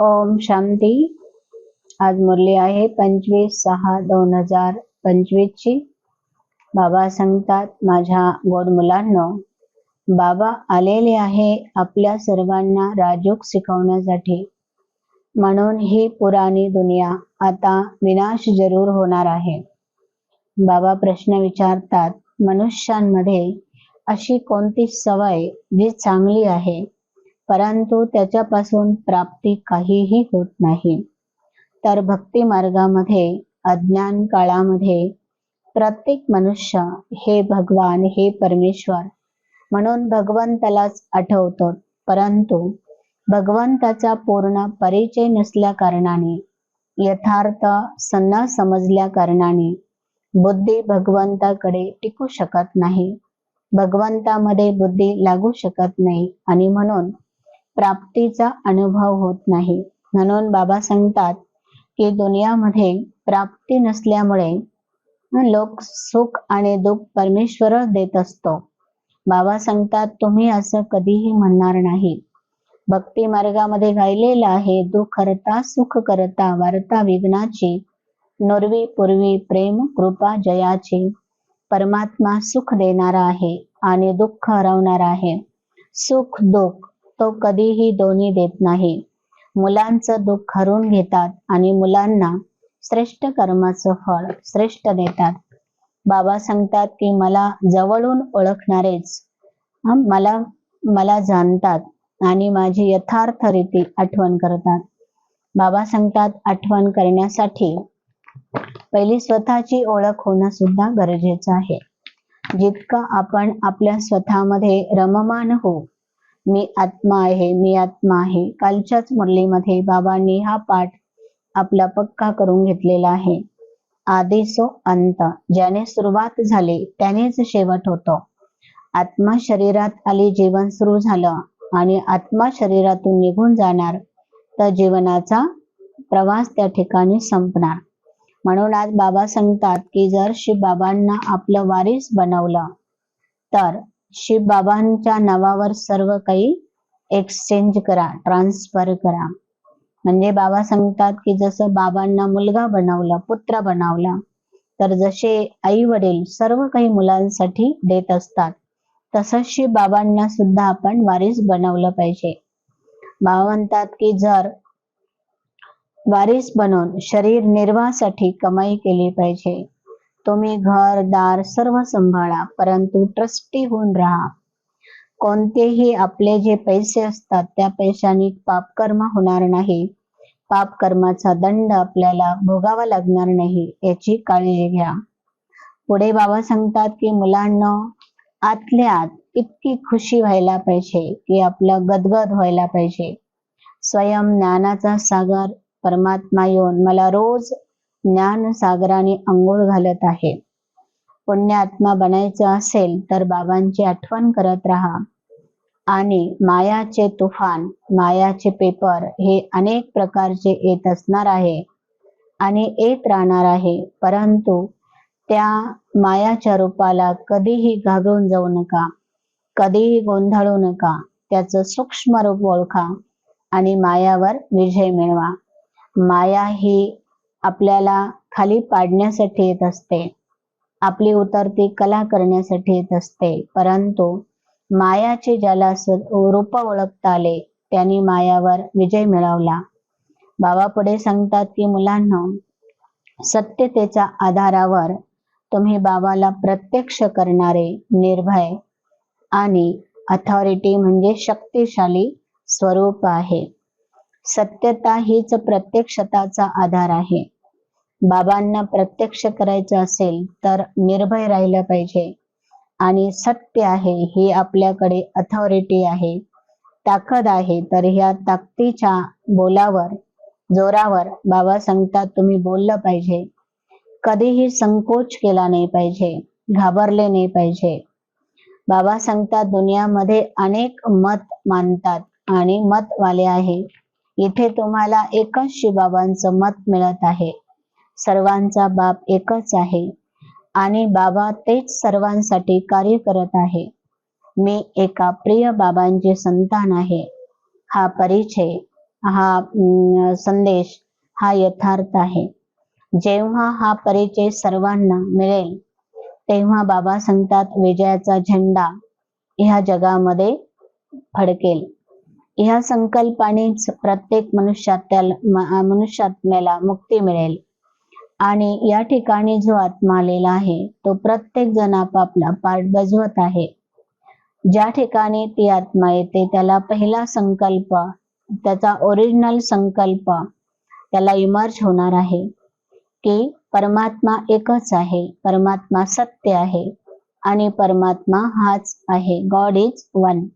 ओम शांती. आज मुरली आहे पंचवीस सहा दोन हजार पंचवीस ची. बाबा सांगतात माझ्या गोड मुलांना बाबा आलेले आहे आपल्या सर्वांना राजूक शिकवण्यासाठी. म्हणून ही पुराणी दुनिया आता विनाश जरूर होणार आहे. बाबा प्रश्न विचारतात मनुष्यांमध्ये अशी कोणती सवय जी चांगली आहे परंतु त्याच्यापासून प्राप्ती काहीही होत नाही. तर भक्ती मार्गामध्ये अज्ञान काळामध्ये प्रत्येक मनुष्य हे भगवान हे परमेश्वर म्हणून भगवंतालाच आठवतो. परंतु भगवंताचा पूर्ण परिचय नसल्या कारणाने यथार्थ सन्ना समजल्या कारणाने बुद्धी भगवंताकडे टिकू शकत नाही. भगवंतामध्ये बुद्धी लागू शकत नाही आणि म्हणून प्राप्तीचा अनुभव होत नाही. म्हणून बाबा सांगतात की दुनियामध्ये प्राप्ती नसल्यामुळे लोक सुख आणि दुःख परमेश्वर देत असतो. बाबा सांगतात तुम्ही असं कधीही म्हणणार नाही. भक्ती मार्गामध्ये गायलेलं आहे दुःख करता सुख करता वार्ता विघ्नाची नुरवी पूर्वी प्रेम कृपा जयाची. परमात्मा सुख देणारा आहे आणि दुःख हरवणार आहे. सुख दुःख तो कधीही दोन्ही देत नाही. मुलांचं दुःख हरून घेतात आणि मुलांना श्रेष्ठ कर्माचं फळ श्रेष्ठ देतात. बाबा सांगतात की मला जवळून ओळखणारेच मला मला जाणतात आणि माझी यथार्थ रीती आठवण करतात. बाबा सांगतात आठवण करण्यासाठी पहिली स्वतःची ओळख होणं सुद्धा गरजेचं आहे. जितकं आपण आपल्या स्वतःमध्ये रममान होऊ मी आत्मा आहे मी आत्मा आहे. कालच्याच मुरलीमध्ये बाबांनी हा पाठ आपला पक्का करून घेतलेला आहे. आधी सो अंत. ज्याने सुरुवात झाली त्यानेच शेवट होतो. आत्मा शरीरात आली जीवन सुरू झालं. आणि आत्मा शरीरातून निघून जाणार तर जीवनाचा प्रवास त्या ठिकाणी संपणार. म्हणून आज बाबा सांगतात की जर शिव बाबांना आपलं वारीस बनवलं तर शिव बाबांच्या नावावर सर्व काही एक्सचेंज करा ट्रान्सफर करा. म्हणजे बाबा सांगतात की जसं बाबांना मुलगा बनवला पुत्र बनवला तर जसे आई वडील सर्व काही मुलांसाठी देत असतात तसंच शिव बाबांना सुद्धा आपण वारीस बनवलं पाहिजे. बाबा म्हणतात की जर वारीस बनवून शरीर निर्वाहासाठी कमाई केली पाहिजे तुम्ही घर दार सर्व सांभाळा परंतु ट्रस्टी होऊन राहा. कोणतेही आपले जे पैसे असतात त्या पैशाने पापकर्म होणार नाही. पाप कर्माचा दंड आपल्याला भोगावा लागणार नाही याची काळजी घ्या. पुढे बाबा सांगतात की मुलांना आतल्या आत इतकी खुशी व्हायला पाहिजे की आपलं गदगद व्हायला पाहिजे. स्वयं ज्ञानाचा सागर परमात्मा येऊन मला रोज ज्ञान सागराने अंघोळ घालत आहे. पुण्यात्मा बनायचं असेल तर बाबांची आठवण करत राहा. आणि मायाचे तुफान मायाचे पेपर हे अनेक प्रकारचे येत असणार आहे आणि येत राहणार आहे. परंतु त्या मायाच्या रूपाला कधीही घाबरून जाऊ नका कधीही गोंधळू नका. त्याचं सूक्ष्म रूप ओळखा आणि मायावर विजय मिळवा. माया ही आपल्याला खाली पाडण्यासाठी येत असते. आपली उतरती कला करण्यासाठी येत असते. परंतु मायाचे ज्याला रूप ओळखता आले. त्यांनी मायावर विजय मिळवला. बाबा पुढे सांगतात की मुलांना सत्यतेच्या आधारावर तुम्ही बाबाला प्रत्यक्ष करणारे निर्भय आणि अथॉरिटी म्हणजे शक्तिशाली स्वरूप आहे. सत्यता हीच प्रत्यक्षताचा आधार आहे. बाबांना प्रत्यक्ष करायचं असेल तर निर्भय राहिलं पाहिजे. आणि सत्य आहे ही आपल्याकडे अथॉरिटी आहे. ताकद आहे तर ह्या ताकदीच्या बोलावर जोरावर बाबा सांगतात तुम्ही बोललं पाहिजे. कधीही संकोच केला नाही पाहिजे घाबरले नाही पाहिजे. बाबा सांगतात दुनियामध्ये अनेक मत मानतात आणि मतवाले आहे. इथे तुम्हाला एकच शिवबाबांचं मत मिळत आहे. सर्वांचा बाप एकच आहे. आणि बाबा तेच सर्वांसाठी कार्य करत आहे. मी एका प्रिय बाबांचे संतान आहे. हा परिचय हा संदेश हा यथार्थ आहे. जेव्हा हा परिचय सर्वांना मिळेल तेव्हा बाबा सांगतात विजयाचा झेंडा ह्या जगामध्ये फडकेल. ह्या संकल्पानेच प्रत्येक मनुष्यात्याला मनुष्यात्म्याला मुक्ती मिळेल. आणि या ठिकाणी जो आत्मा आलेला आहे तो प्रत्येक जण आपापला पार्ट बजवत आहे. ज्या ठिकाणी ती आत्मा येते त्याला पहिला संकल्प त्याचा ओरिजिनल संकल्प त्याला इमर्ज होणार आहे की परमात्मा एकच आहे परमात्मा सत्य आहे आणि परमात्मा हाच आहे गॉड इज वन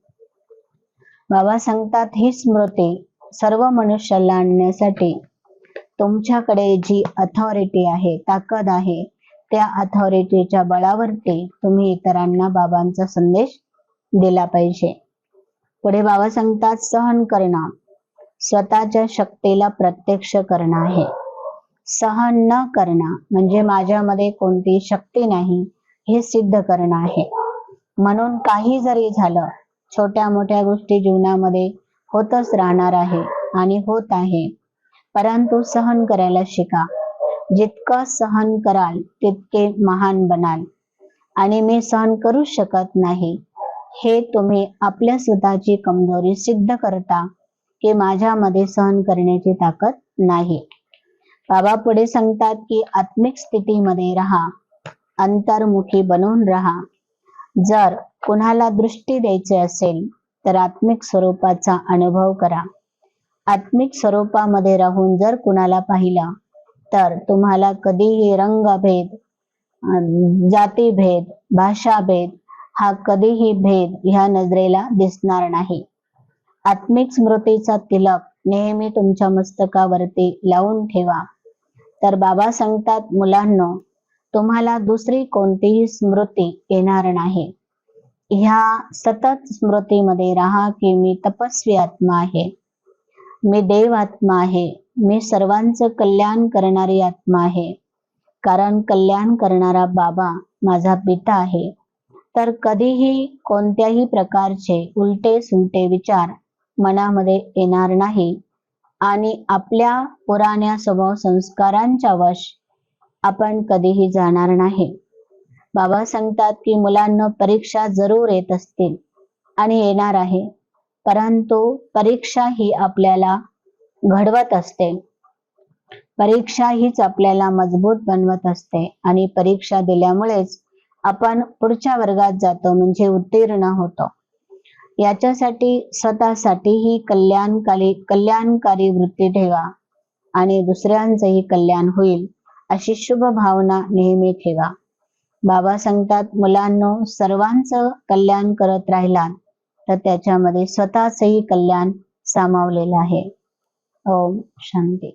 बाबा सांगतात ही स्मृती सर्व मनुष्याला आणण्यासाठी तुमच्याकडे जी अथॉरिटी आहे ताकद आहे त्या अथॉरिटीच्या बळावरती तुम्ही इतरांना बाबांचा संदेश दिला पाहिजे. पुढे बाबा सांगतात सहन करणं स्वतःच्या शक्तीला प्रत्यक्ष करणं आहे. सहन न करणं म्हणजे माझ्यामध्ये कोणती शक्ती नाही हे सिद्ध करणं आहे. म्हणून काही जरी झालं छोट्या मोठ्या गोष्टी जीवनामध्ये होतच राहणार आहे आणि होत आहे. परंतु सहन करायला शिका. जितकं सहन कराल तितके महान बनाल. आणि मी सहन करू शकत नाही. हे तुम्ही आपल्या स्वतःची कमजोरी सिद्ध करता की माझ्यामध्ये सहन करण्याची ताकद नाही. बाबा पुढे सांगतात की आत्मिक स्थितीमध्ये राहा. अंतर्मुखी बनून राहा. जर कुणाला दृष्टी द्यायची असेल तर आत्मिक स्वरूपाचा अनुभव करा. आत्मिक स्वरूपामध्ये राहून जर कुणाला पाहिला तर तुम्हाला कधीही रंगभेद जातीभेद भाषाभेद हा कधीही भेद ह्या नजरेला दिसणार नाही. आत्मिक स्मृतीचा तिलक नेहमी तुमच्या मस्तकावरती लावून ठेवा. तर बाबा सांगतात मुलांनो तुम्हाला दुसरी कोणतीही स्मृती येणार नाही. ह्या सतत स्मृतीमध्ये राहा की मी तपस्वी आत्मा आहे. मी देव आत्मा आहे. मी सर्वांचं कल्याण करणारी आत्मा आहे. कारण कल्याण करणारा बाबा माझा पिता आहे. तर कधीही कोणत्याही प्रकारचे उलटे सुलटे विचार मनामध्ये येणार नाही आणि आपल्या पुराण्या स्वभाव संस्कारांच्या वश आपण कधीही जाणार नाही. बाबा सांगतात की मुलांना परीक्षा जरूर येत असतील आणि येणार आहे. परंतु परीक्षा ही आपल्याला घडवत असते. परीक्षा हीच आपल्याला मजबूत बनवत असते आणि परीक्षा दिल्यामुळेच आपण पुढच्या वर्गात जातो म्हणजे उत्तीर्ण होतो. याच्यासाठी स्वतःसाठीही कल्याणकारी कल्याणकारी वृत्ती ठेवा आणि दुसऱ्यांचंही कल्याण होईल अशी शुभ भावना नेहमी ठेवा. बाबा सांगतात मुलांनो सर्वांचं कल्याण करत राहिला तर त्याच्यामध्ये स्वतःचंही कल्याण सामावलेलं आहे. ओम शांती.